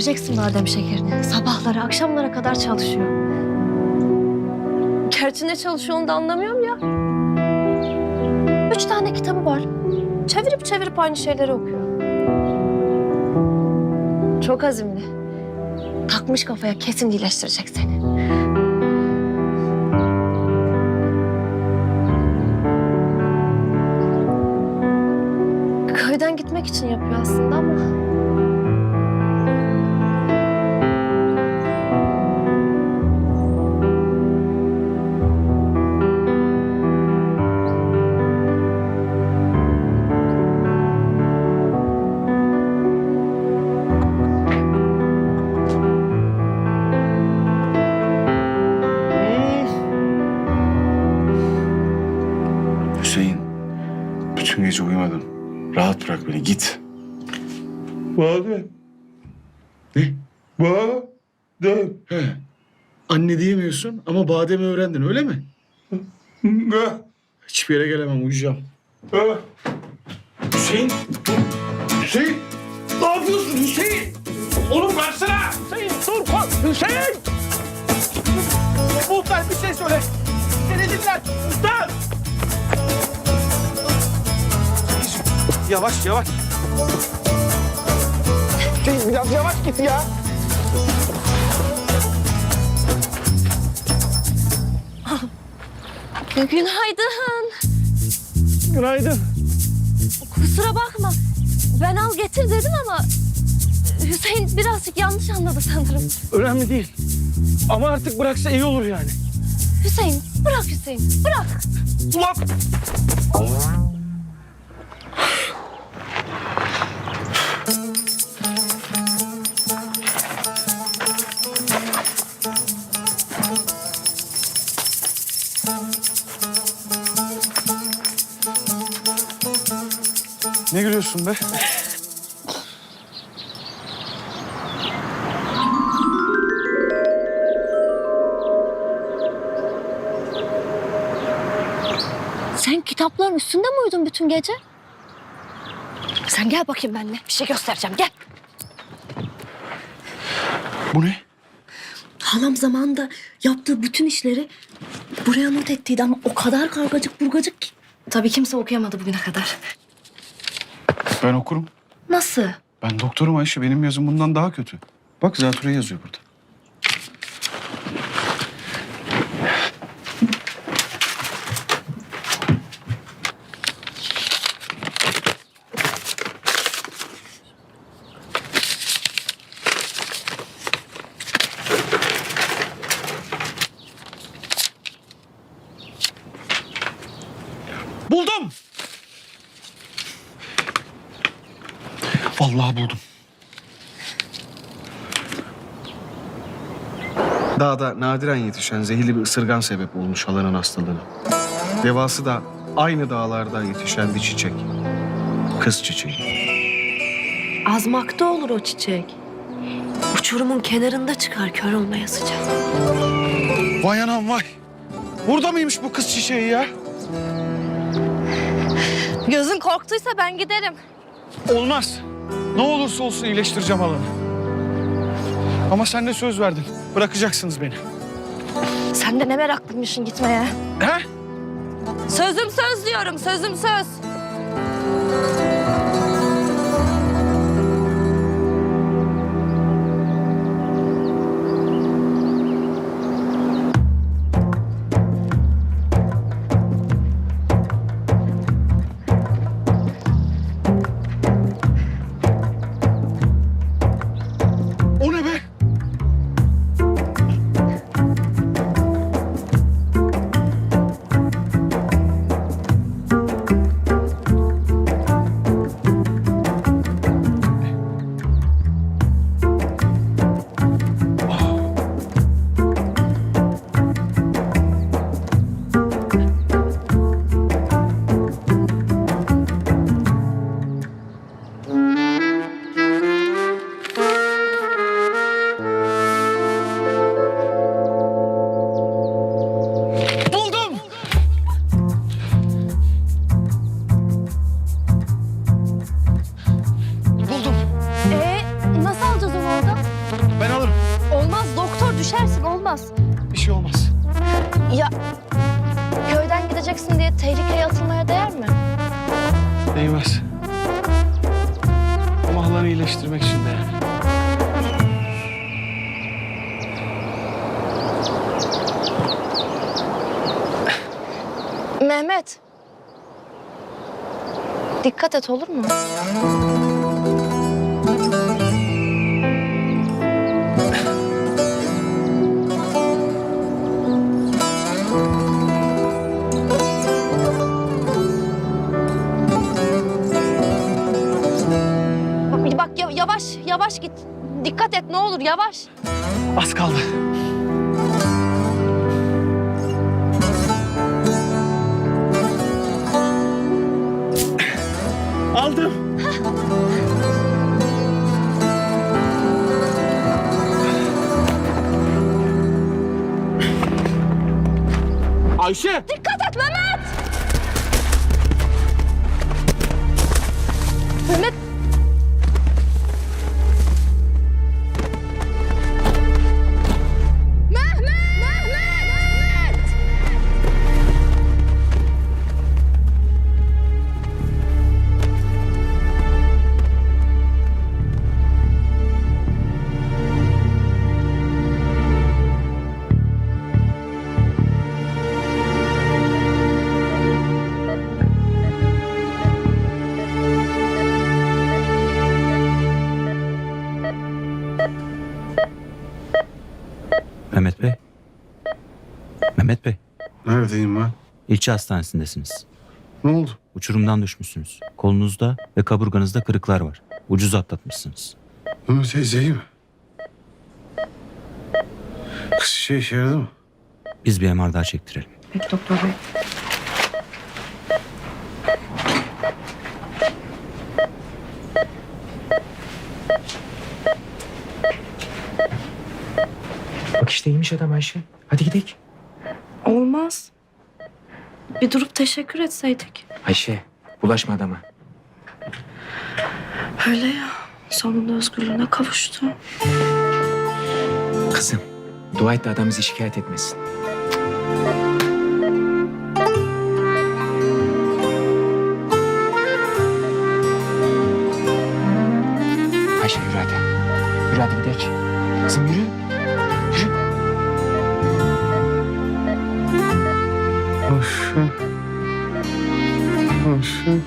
Göreceksin badem şekerini. Sabahları, akşamlara kadar çalışıyor. Gerçi ne çalışıyor onu da anlamıyorum ya. Üç tane kitabı var. Çevirip çevirip aynı şeyleri okuyor. Çok azimli. Takmış kafaya kesin iyileştirecek seni. Köyden gitmek için yapıyor aslında ama... Badem. He. Anne diyemiyorsun ama bademi öğrendin öyle mi? Ne? Hiçbir yere gelemem, uyuyacağım. Ha? Hüseyin, Hüseyin. Ne yapıyorsun Hüseyin? Oğlum bıraksana. Hüseyin dur kork Hüseyin! Muhtar bir şey söyle. Seni dinler. Muhtar! Yavaş yavaş. Hüseyin biraz yavaş git ya. Günaydın. Günaydın. Kusura bakma. Ben al getir dedim ama... Hüseyin birazcık yanlış anladı sanırım. Önemli değil. Ama artık bıraksa iyi olur yani. Hüseyin, bırak Hüseyin, bırak. Ulan! Ne gülüyorsun be? Sen kitapların üstünde mi uyudun bütün gece? Sen gel bakayım benimle. Bir şey göstereceğim, gel. Bu ne? Halam zamanında yaptığı bütün işleri buraya not ettiydi ama o kadar kargacık burgacık ki. Tabii kimse okuyamadı bugüne kadar. Ben okurum. Nasıl? Ben doktorum Ayşe, benim yazım bundan daha kötü. Bak zatürre yazıyor burada. Buldum. Vallahi buldum. Dağda nadiren yetişen zehirli bir ısırgan sebep olmuş halanın hastalığına. Devası da aynı dağlarda yetişen bir çiçek. Kız çiçeği. Azmakta olur o çiçek. Uçurumun kenarında çıkar kör olmaya sıcak. Vay anam vay. Burada mıymış bu kız çiçeği ya? Gözün korktuysa ben giderim. Olmaz. Ne olursa olsun iyileştireceğim halanı. Ama sen de söz verdin. Bırakacaksınız beni. Sen de ne meraklıymışsın gitmeye. He? Sözüm söz diyorum, sözüm söz. İyileştirmek için de. Mehmet. Dikkat et olur mu? Yavaş git. Dikkat et ne olur yavaş. Az kaldı. Aldım. Ayşe! Dikkat Mehmet Bey. Mehmet Bey. Neredeyim ben? İlçe hastanesindesiniz. Ne oldu? Uçurumdan düşmüşsünüz. Kolunuzda ve kaburganızda kırıklar var. Ucuz atlatmışsınız. Mehmet teyze iyi mi? Kız şey işe yaradı mı? Biz bir MR daha çektirelim. Peki doktor bey. İşte iyiymiş adam Ayşe. Hadi gidelim. Olmaz. Bir durup teşekkür etseydik. Ayşe bulaşma adama. Öyle ya. Sonunda özgürlüğüne kavuştu. Kızım dua et de adam bizi şikayet etmesin. Ayşe yürü hadi. Yürü hadi gidelim. Kızım yürü. Yürü. Ayşe. Ayşe.